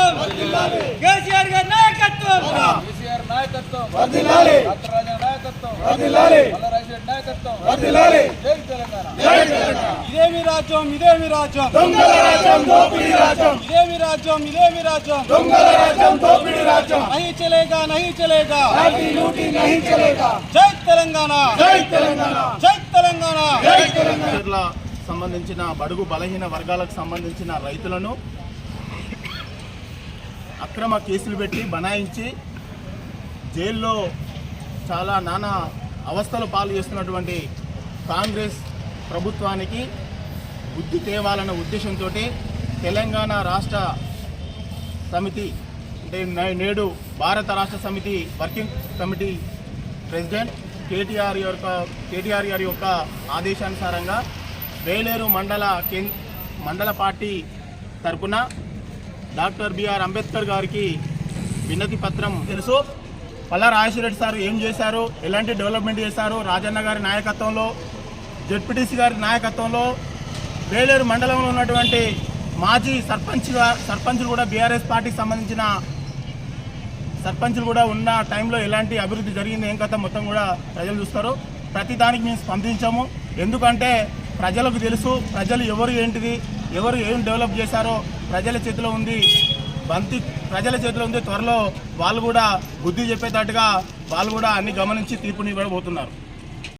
నాయకత్వం! కేసీఆర్ గారి నాయకత్వం! రాజ్యం రాజ్యం? దోపిడీ రాజ్యం! తెలంగాణ! తెలంగాణ! తెలంగాణ! తెలంగాణ! సంబంధించిన బడుగు బలహీన వర్గాలకు సంబంధించిన రైతులను అక్రమ కేసులు పెట్టి బనాయించి జైల్లో చాలా నానా అవస్థలు పాలు చేస్తున్నటువంటి కాంగ్రెస్ ప్రభుత్వానికి బుద్ధి తేవాలన్న ఉద్దేశంతో తెలంగాణ రాష్ట్ర సమితి అంటే నేడు భారత రాష్ట్ర సమితి వర్కింగ్ కమిటీ ప్రెసిడెంట్ కేటీఆర్ యొక్క కేటీఆర్ గారి యొక్క ఆదేశానుసారంగా వేలేరు మండల కేంద్ర మండల పార్టీ తరపున డాక్టర్ బిఆర్ అంబేద్కర్ గారికి వినతి పత్రం తెలుసు. పల్లా రాజశేఖర సార్ ఏం చేశారు? ఎలాంటి డెవలప్మెంట్ చేశారు? రాజన్న గారి నాయకత్వంలో జెడ్పీటీసీ గారి నాయకత్వంలో వేలేరు మండలంలో ఉన్నటువంటి మాజీ సర్పంచ్ సర్పంచులు కూడా బీఆర్ఎస్ పార్టీకి సంబంధించిన సర్పంచులు కూడా ఉన్న టైంలో ఎలాంటి అభివృద్ధి జరిగింది? ఏం కథ? మొత్తం కూడా ప్రజలు చూస్తారు. ప్రతి దానికి మేము స్పందించాము. ఎందుకంటే ప్రజలకు తెలుసు ప్రజలు ఎవరు ఏంటిది? ఎవరు ఏం డెవలప్ చేశారో ప్రజల చేతిలో ఉంది. బంతి ప్రజల చేతిలో ఉంది. త్వరలో వాళ్ళు కూడా బుద్ధి చెప్పేటట్టుగా వాళ్ళు కూడా అన్ని గమనించి తీర్పుని ఇవ్వబోతున్నారు.